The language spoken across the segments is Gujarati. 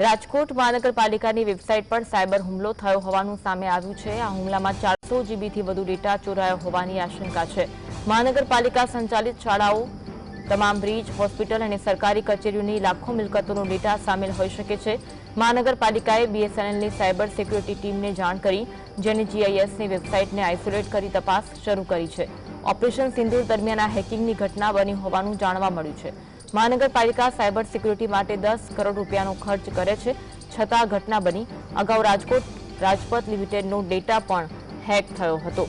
રાજકોટ મહાનગરપાલિકાની વેબસાઇટ પર સાયબર હુમલો થયો હોવાનું સામે આવ્યું છે. આ હુમલામાં ચારસો જીબીથી વધુ ડેટા ચોરાયો હોવાની આશંકા છે. મહાનગરપાલિકા સંચાલિત શાળાઓ, તમામ બ્રિજ, હોસ્પિટલ અને સરકારી કચેરીઓની લાખો મિલકતોનો ડેટા સામેલ હોઈ શકે છે. મહાનગરપાલિકાએ બીએસએનએલની સાયબર સિક્યુરિટી ટીમને જાણ કરી, જેને જીઆઈએસની વેબસાઇટને આઇસોલેટ કરી તપાસ શરૂ કરી છે. ઓપરેશન સિંદૂર દરમિયાન આ હેકિંગની ઘટના બની હોવાનું જાણવા મળ્યું છે. મહાનગરપાલિકા સાયબર સિક્યુરિટી માટે દસ કરોડ રૂપિયાનો ખર્ચ કરે છે. છતાં ઘટના બની. અગાઉ રાજકોટ રાજપથ લિમિટેડનો ડેટા પણ હેક થયો હતો.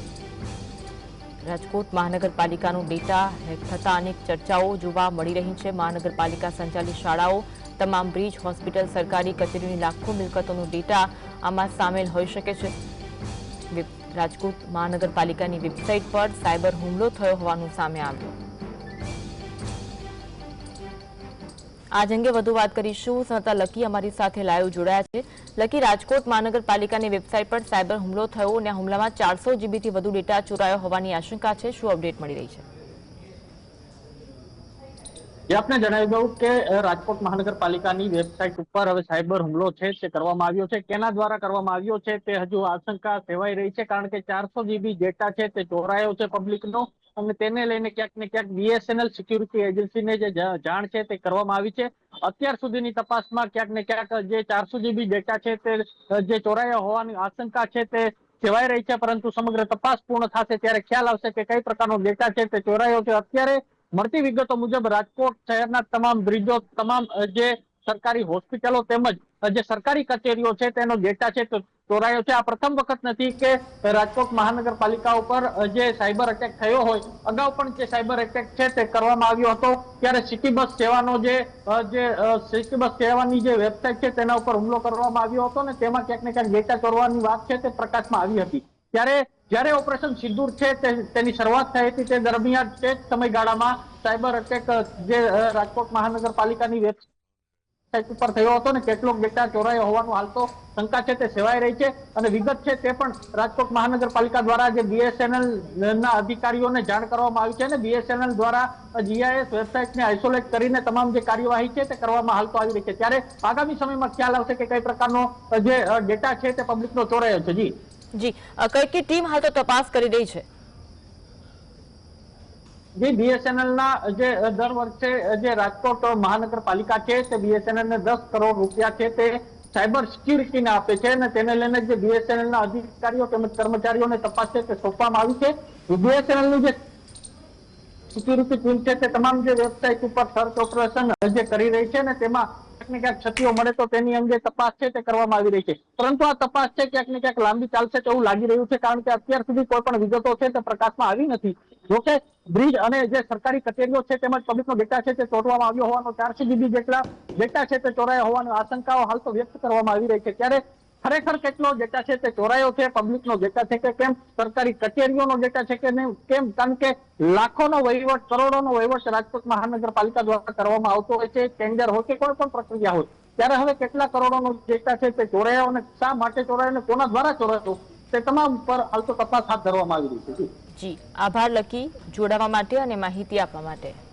રાજકોટ મહાનગરપાલિકાનો ડેટા હેક થતા અનેક ચર્ચાઓ જોવા મળી રહી છે. મહાનગરપાલિકા સંચાલિત શાળાઓ, તમામ બ્રિજ, હોસ્પિટલ, સરકારી કચેરીની લાખો મિલકતોનો ડેટા આમાં સામેલ હોઈ શકે છે. રાજકોટ મહાનગરપાલિકાની વેબસાઇટ પર સાયબર હુમલો થયો હોવાનું સામે આવ્યું. આજ અંગે વધુ વાત કરીશું. સંતા લકી અમારી સાથે લાઈવ જોડાયા છે. લકી રાજકોટ મહાનગરપાલિકાની વેબસાઇટ પર સાયબર હુમલો થયો અને હુમલામાં ચારસો જીબીથી વધુ ડેટા ચોરાયો હોવાની આશંકા છે. શું અપડેટ મળી રહી છે? જે આપને જણાવી દઉં કે રાજકોટ મહાનગરપાલિકાની વેબસાઇટ ઉપર હવે સાયબર હુમલો છે તે કરવામાં આવ્યો છે. કેના દ્વારા કરવામાં આવ્યો છે તે હજુ આશંકા સેવાઈ રહી છે કારણ કે ચારસો જીબી ડેટા છે તે ચોરાયો છે પબ્લિકનો અને તેને લઈને ક્યાંક ને ક્યાંક બીએસએનએલ સિક્યુરિટી એજન્સીને જે જાણ છે તે કરવામાં આવી છે. અત્યાર સુધીની તપાસમાં ક્યાંક ને ક્યાંક જે ચારસો જીબી ડેટા છે તે જે ચોરાયા હોવાની આશંકા છે તે સેવાઈ રહી છે પરંતુ સમગ્ર તપાસ પૂર્ણ થશે ત્યારે ખ્યાલ આવશે કે કઈ પ્રકારનો ડેટા છે તે ચોરાયો છે. અત્યારે મળતી વિગતો મુજબ રાજકોટ શહેરના તમામ બ્રિજો, તમામ જે સરકારી હોસ્પિટલો તેમજ જે સરકારી કચેરીઓ છે તેનો ડેટા છે ચોરાયો છે. આ પ્રથમ વખત નથી કે રાજકોટ મહાનગરપાલિકા ઉપર જે સાયબર અટેક થયો હોય, અગાઉ પણ જે સાયબર અટેક છે તે કરવામાં આવ્યો હતો. ત્યારે સિટી બસ સેવાનો જે જે સિટી બસ સેવાની જે વેબસાઇટ છે તેના ઉપર હુમલો કરવામાં આવ્યો હતો ને તેમાં ક્યાંક ને ક્યાંક ડેટા ચોરવાની વાત છે તે પ્રકાશમાં આવી હતી. ત્યારે જ્યારે ઓપરેશન સિંદૂર છે તેની શરૂઆત થઈ હતી, તે દરમિયાન તે જ સમયગાળામાં સાયબર અટેક જે રાજકોટ મહાનગરપાલિકાની વેબસાઇટ ઉપર થયો હતો ને, કેટલોક ડેટા ચોરાયો હોવાનું હાલ તો શંકા છે, તે સેવાઈ રહી છે. અને વિગત છે તે પણ રાજકોટ મહાનગરપાલિકા દ્વારા જે બીએસએનએલ ના અધિકારીઓને જાણ કરવામાં આવી છે અને બીએસએનએલ દ્વારા જીઆઈએસ વેબસાઇટને આઇસોલેટ કરીને તમામ જે કાર્યવાહી છે તે કરવામાં હાલ તો આવી રહી છે. ત્યારે આગામી સમયમાં ખ્યાલ આવશે કે કઈ પ્રકારનો જે ડેટા છે તે પબ્લિકનો ચોરાયો છે. જી. જી. કઈ કઈ ટીમ હાલ તો તપાસ કરી રહી છે? જે બીએસએનએલ ના જે દર વર્ષે જે રાજકોટ મહાનગરપાલિકા છે, તે બીએસએનએલ ને દસ કરોડ રૂપિયા છે તે સાયબર સિક્યુરિટીને આપે છે અને તેને લઈને જે બીએસએનએલ ના અધિકારીઓ તેમજ કર્મચારીઓને તપાસ છે તે સોંપવામાં આવી છે. બીએસએનએલની જે સિક્યુરિટી ટીમ છે તે તમામ જે વેબસાઇટ ઉપર સર્ચ ઓપરેશન જે કરી રહી છે અને તેમાં ક્યાંક ને ક્યાંક ક્ષતિઓ મળે તો તેની અંગે તપાસ છે તે કરવામાં આવી રહી છે. પરંતુ આ તપાસ છે ક્યાંક ને ક્યાંક લાંબી ચાલશે તેવું લાગી રહ્યું છે કારણ કે અત્યાર સુધી કોઈ પણ વિગતો છે તે પ્રકાશમાં આવી નથી. જોકે બ્રિજ અને જે સરકારી કચેરીઓ છે તેમજ પબ્લિકનો ડેટા છે તે ચોરવામાં આવ્યો હોવાનો ચારસો જીબી જેટલા ડેટા છે તે ચોરાયા હોવાની આશંકાઓ હાલ તો વ્યક્ત કરવામાં આવી રહી છે. ત્યારે ખરેખર કેટલો ડેટા છે તે ચોરાયો છે, પબ્લિકનો ડેટા છે કે કેમ, સરકારી કચેરીઓનો ડેટા છે કે નહીં, કેમ? કારણ કે લાખોનો વહીવટ, કરોડોનો વહીવટ રાજકોટ મહાનગરપાલિકા દ્વારા કરવામાં આવતો હોય છે ટેન્ડર હોય કે કોઈ પણ પ્રક્રિયા હોય. ત્યારે હવે કેટલા કરોડોનો ડેટા છે તે ચોરાયો અને શા માટે ચોરાયો અને કોના દ્વારા ચોરાયો, તે તમામ પર હાલ તો તપાસ હાથ ધરવામાં આવી રહી છે. જી. આભાર લકી જોડાવા માટે અને માહિતી આપવા માટે.